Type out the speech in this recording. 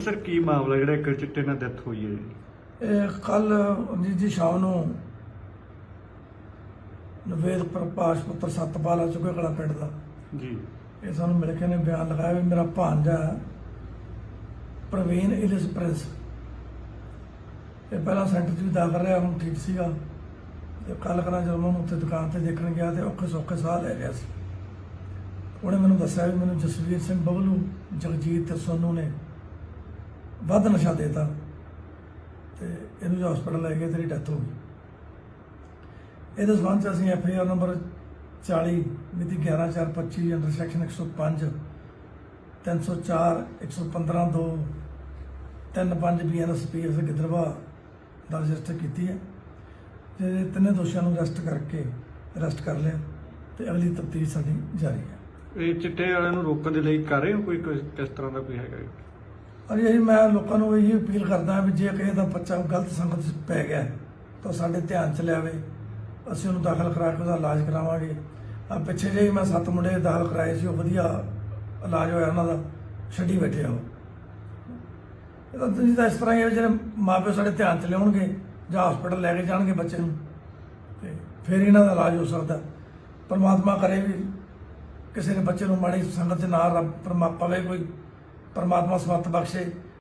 Sir ਕੀ ਮਾਮਲਾ ਜਿਹੜਾ ਇੱਕ ਚਿੱਟੇ ਨਾਲ ਡੈਥ ਹੋਈ ਹੈ? ਇਹ ਕੱਲ ਜੀ ਸ਼ਾਮ ਨੂੰ ਨਵੇਦ ਪ੍ਰਕਾਸ਼ ਪੁੱਤਰ ਸਤਪਾਲ ਆ ਚੁੱਕੇ ਕਲਾ ਪਿੰਡ ਦਾ। ਜੀ। ਇਹ ਸਾਨੂੰ ਮਿਲ ਕੇ ਨੇ ਬਿਆਨ ਲਗਾਇਆ ਵੀ ਮੇਰਾ ਭਾਂਜਾ ਪ੍ਰਵੀਨ ਇਲਿਸ ਪ੍ਰਿੰਸ। ਇਹ ਪਹਿਲਾਂ ਸੈਂਟਰ 'ਚ ਵੀ ਦਾਖਲ ਰਿਹਾ ਹੁਣ ਠੀਕ ਸੀਗਾ। ਤੇ ਕੱਲ ਕਰਾਂ ਜਦੋਂ ਉਹਨੂੰ ਉੱਥੇ ਦੁਕਾਨ ਤੇ ਦੇਖਣ ਗਿਆ ਤੇ ਔਖੇ ਸੌਖੇ ਸਾਹ ਲੈ ਰਿਹਾ ਸੀ। ਉਹਨੇ ਮੈਨੂੰ ਦੱਸਿਆ ਵੀ ਮੈਨੂੰ ਜਸਵੀਰ ਸਿੰਘ ਬਬਲੂ ਜਗਜੀਤ ਤੇ ਸੋਨੂ ਨੇ ਵੱਧ ਨਸ਼ਾ ਦੇਤਾ ਤੇ ਇਹਨੂੰ ਜੋ ਹਸਪੀਟਲ ਲੈ ਗਏ, ਤੇਰੀ ਡੈਥ ਹੋ ਗਈ। ਇਹਦੇ ਸੰਬੰਧ 'ਚ ਅਸੀਂ ਐਫ ਆਈ ਆਰ ਨੰਬਰ 40 ਮਿਤੀ 11425 ਅੰਡਰ ਸੈਕਸ਼ਨ 105 304 115 2 35 ਬੀਐਨਐਸਪੀ ਅਸੀਂ ਗਿੱਦੜਵਾ ਦਾ ਰਜਿਸਟਰ ਕੀਤੀ ਹੈ। ਤੇ ਤਿੰਨੇ ਦੋਸ਼ੀਆਂ ਨੂੰ ਅਰੈਸਟ ਕਰਕੇ ਅਰੈਸਟ ਕਰ ਲਿਆ ਤੇ ਅਗਲੀ ਤਫਤੀਸ਼ ਸਾਡੀ ਜਾਰੀ ਹੈ। ਇਹ ਚਿੱਟੇ ਵਾਲਿਆਂ ਨੂੰ ਰੋਕਣ ਦੇ ਲਈ ਕਰ ਰਹੇ ਹੋ ਕੋਈ ਕੋਈ- ਕਿਸ ਤਰ੍ਹਾਂ ਦਾ ਕੋਈ ਹੈਗਾ ਜੀ? ਅਰੇ ਇਹ ਮੈਂ ਲੋਕਾਂ ਨੂੰ ਇਹੀ ਅਪੀਲ ਕਰਦਾ ਵੀ ਜੇ ਕਿਸੇ ਦਾ ਬੱਚਾ ਗਲਤ ਸੰਗਤ 'ਚ ਪੈ ਗਿਆ ਤਾਂ ਸਾਡੇ ਧਿਆਨ 'ਚ ਲਿਆਵੇ। ਅਸੀਂ ਉਹਨੂੰ ਦਾਖਲ ਕਰਾ ਕੇ ਉਹਦਾ ਇਲਾਜ ਕਰਾਵਾਂਗੇ। ਆ ਪਿੱਛੇ ਜਿਹੇ ਮੈਂ ਸੱਤ ਮੁੰਡੇ ਦਾਖਲ ਕਰਾਏ ਸੀ, ਉਹ ਵਧੀਆ ਇਲਾਜ ਹੋਇਆ ਉਹਨਾਂ ਦਾ। ਛੱਡੀ ਬੈਠੇ ਆ ਉਹ। ਇਹ ਤਾਂ ਤੁਸੀਂ ਤਾਂ ਇਸ ਤਰ੍ਹਾਂ ਹੀ ਆ ਵੀ ਜਿਹੜੇ ਮਾਪੇ ਸਾਡੇ ਧਿਆਨ 'ਚ ਲਿਆਉਣਗੇ ਜਾਂ ਹਸਪੀਟਲ ਲੈ ਕੇ ਜਾਣਗੇ ਬੱਚੇ ਨੂੰ, ਤੇ ਫਿਰ ਇਹਨਾਂ ਦਾ ਇਲਾਜ ਹੋ ਸਕਦਾ। ਪਰਮਾਤਮਾ ਕਰੇ ਵੀ ਕਿਸੇ ਨੇ ਬੱਚੇ ਨੂੰ ਮਾੜੀ ਸੰਗਤ 'ਚ ਨਾ ਰੱਬ, ਪਰਮਾ, ਪਵੇ ਕੋਈ। ਪਰਮਾਤਮਾ ਸਮਤ ਬਖਸ਼ੇ।